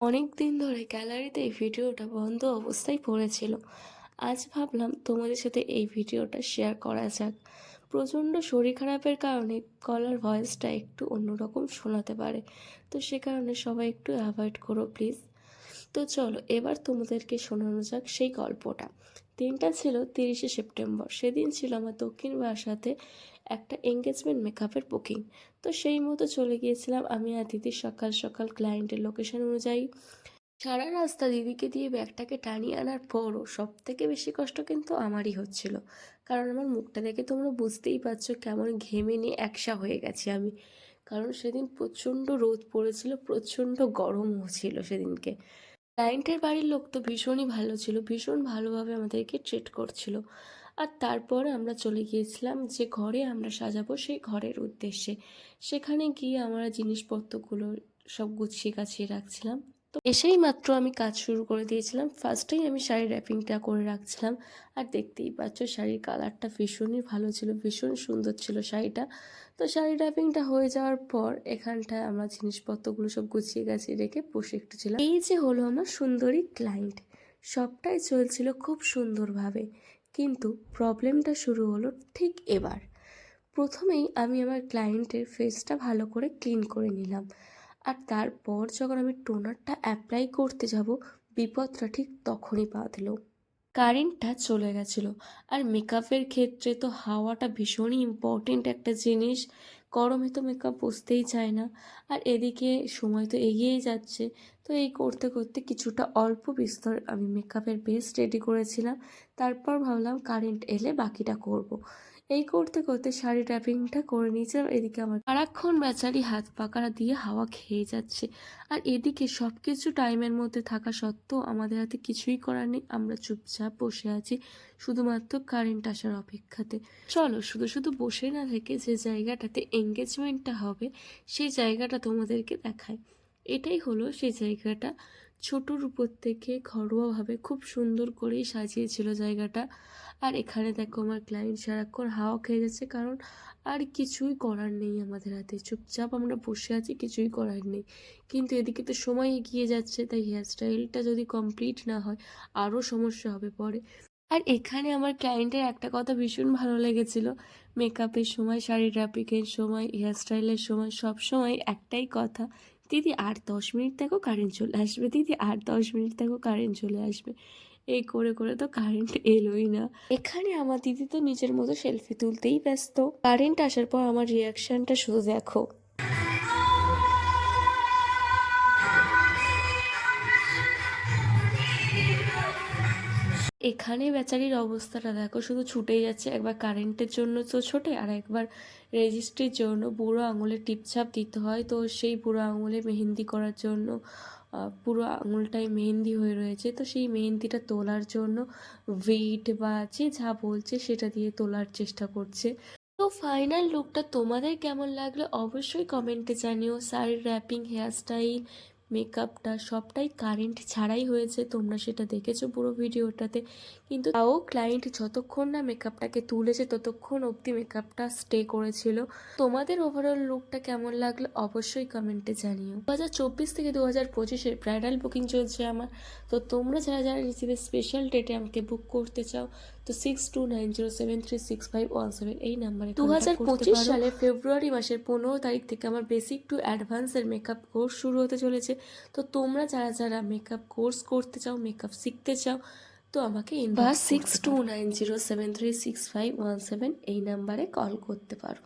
অনেক দিন ধরে গ্যালারিতে এই ভিডিওটা বন্ধ অবস্থায় পড়েছিল। আজ ভাবলাম তোমাদের সাথে এই ভিডিওটা শেয়ার করা যাক। প্রচণ্ড শরীর খারাপের কারণে কলার ভয়েসটা একটু অন্যরকম শোনাতে পারে। তো সে কারণে সবাই একটু অ্যাভয়েড করো প্লিজ তো চলো, এবার তোমাদেরকে শোনানো যাক সেই গল্পটা। দিনটা ছিল তিরিশে সেপ্টেম্বর। সেদিন ছিল আমার দক্ষিণ বাসাতে একটা এঙ্গেজমেন্ট মেকআপের বুকিং তো সেই মতো চলে গিয়েছিলাম আমি আর দিদি সকাল সকাল ক্লায়েন্টের লোকেশন অনুযায়ী। সারা রাস্তা দিদিকে দিয়ে ব্যাগটাকে টানিয়ে আনার পরও সব থেকে বেশি কষ্ট কিন্তু আমারই হচ্ছিল। কারণ আমার মুখটা দেখে তোমরা বুঝতেই পারছ কেমন ঘেমে নিয়ে একসা হয়ে গেছি আমি। কারণ সেদিন প্রচণ্ড রোদ পড়েছিল, প্রচণ্ড গরমও ছিল সেদিনকে। ক্লায়েন্টের বাড়ির লোক তো ভীষণই ভালো ছিল, ভীষণ ভালোভাবে আমাদেরকে ট্রিট করছিল। আর তারপর আমরা চলে গিয়েছিলাম যে ঘরে আমরা সাজাবো সেই ঘরের উদ্দেশ্যে। সেখানে গিয়ে আমরা জিনিসপত্রগুলো সব গুছিয়ে গাছিয়ে রাখছিলাম। তো এসেই মাত্র আমি কাজ শুরু করে দিয়েছিলাম। ফার্স্টেই আমি শাড়ির র্যাপিংটা করে রাখছিলাম। আর দেখতেই পাচ্ছ শাড়ির কালারটা ভীষণই ভালো ছিল, ভীষণ সুন্দর ছিল শাড়িটা। তো শাড়ি র্যাপিংটা হয়ে যাওয়ার পর এখানটায় আমরা জিনিসপত্রগুলো সব গুছিয়ে গাছিয়ে রেখে বসে একটু ছিলাম। এই যে হলো আমার সুন্দরী ক্লায়েন্ট সবটাই চলছিল খুব সুন্দরভাবে। কিন্তু প্রবলেমটা শুরু হলো ঠিক এবার। প্রথমেই আমি আমার ক্লায়েন্টের ফেসটা ভালো করে ক্লিন করে নিলাম। আর তারপর যখন আমি টোনারটা অ্যাপ্লাই করতে যাব, বিপদটা ঠিক তখনই বাঁধলো কারেন্টটা চলে গেছিল। আর মেকআপের ক্ষেত্রে তো হাওয়াটা ভীষণই ইম্পর্টেন্ট একটা জিনিস। গরমে তো মেকআপ বসতেই চায় না। আর এদিকে সময় তো এগিয়েই যাচ্ছে। তো এই করতে করতে কিছুটা অল্প বিস্তর আমি মেকআপের বেস রেডি করেছিলাম। তারপর ভাবলাম কারেন্ট এলে বাকিটা করব। এই করতে করতে শাড়ি ট্যাপিংটা করে নিয়েছিলাম, এদিকে আমার সারাক্ষণ বেচারি হাত পাকারা দিয়ে হাওয়া খেয়ে যাচ্ছে। আর এদিকে সব কিছু টাইমের মধ্যে থাকা সত্ত্বেও আমাদের হাতে কিছুই করার নেই, আমরা চুপচাপ বসে আছি শুধুমাত্র কারেন্ট আসার অপেক্ষাতে। চলো, শুধু শুধু বসে না থেকে যে জায়গাটাতে এঙ্গেজমেন্টটা হবে, সেই জায়গাটা তোমাদেরকে দেখায় এটাই হলো সেই জায়গাটা। ছোটোর উপর থেকে ঘরোয়াভাবে খুব সুন্দর করেই সাজিয়েছিল জায়গাটা। আর এখানে দেখো আমার ক্লায়েন্ট সারাক্ষণ হাওয়া খেয়ে যাচ্ছে, কারণ আর কিছুই করার নেই আমাদের হাতে। চুপচাপ আমরা বসে আছি, কিছুই করার নেই। কিন্তু এদিকে তো সময় এগিয়ে যাচ্ছে, তাই হেয়ারস্টাইলটা যদি কমপ্লিট না হয়, আরও সমস্যা হবে পরে। আর এখানে আমার ক্লায়েন্টের একটা কথা ভীষণ ভালো লেগেছিল। মেকআপের সময় শাড়ি ট্রাপিকের সময় হেয়ারস্টাইলের সময়, সব সময় একটাই কথা দিদি আর দশ মিনিট দেখো কারেন্ট চলে আসবে, দিদি আর দশ মিনিট দেখো কারেন্ট চলে আসবে। এই করে করে তো কারেন্ট এলোই না। এখানে আমার দিদি তো নিজের মতো সেলফি তুলতেই ব্যস্ত। কারেন্ট আসার পর আমার রিয়াকশনটা শুধু দেখো। এখানে বেচারির অবস্থাটা দেখো, শুধু ছুটেই যাচ্ছে, একবার কারেন্টের জন্য তো ছোটে আর একবার রেজিস্ট্রির জন্য বুড়ো আঙুলে টিপছাপ দিতে হয়। তো সেই বুড়ো আঙুলে মেহেন্দি করার জন্য পুরো আঙুলটাই মেহেন্দি হয়ে রয়েছে। তো সেই মেহেন্দিটা তোলার জন্য উইট বা যে যা বলছে সেটা দিয়ে তোলার চেষ্টা করছে। তো ফাইনাল লুকটা তোমাদের কেমন লাগল? অবশ্যই কমেন্টে জানিও। শাড়ির র্যাপিং হেয়ারস্টাইল মেকআপটা সবটাই কারেন্ট ছাড়াই হয়েছে, তোমরা সেটা দেখেছ পুরো ভিডিওটাতে। কিন্তু তাও ক্লায়েন্ট যতক্ষণ না মেকআপটাকে তুলেছে, ততক্ষণ অবধি মেকআপটা স্টে করেছিল। তোমাদের ওভারঅল লুকটা কেমন লাগল অবশ্যই কমেন্টে জানিও। দু হাজার চব্বিশ থেকে দু হাজার পঁচিশের ব্রাইডাল বুকিং চলছে আমার। তো তোমরা যারা যারা নিজেদের স্পেশাল ডেটে আমাকে বুক করতে চাও তো six two nine zero seven three six five one seven এই নাম্বারে দু হাজার পঁচিশ সালে ফেব্রুয়ারি মাসের পনেরো তারিখ থেকে আমার বেসিক টু অ্যাডভান্সের মেকআপ কোর্স শুরু হতে চলেছে। তো তোমরা যারা যারা মেকআপ কোর্স করতে চাও মেকআপ শিখতে চাও তো আমাকে বা six two nine zero seven three six five one seven এই নাম্বারে কল করতে পারো।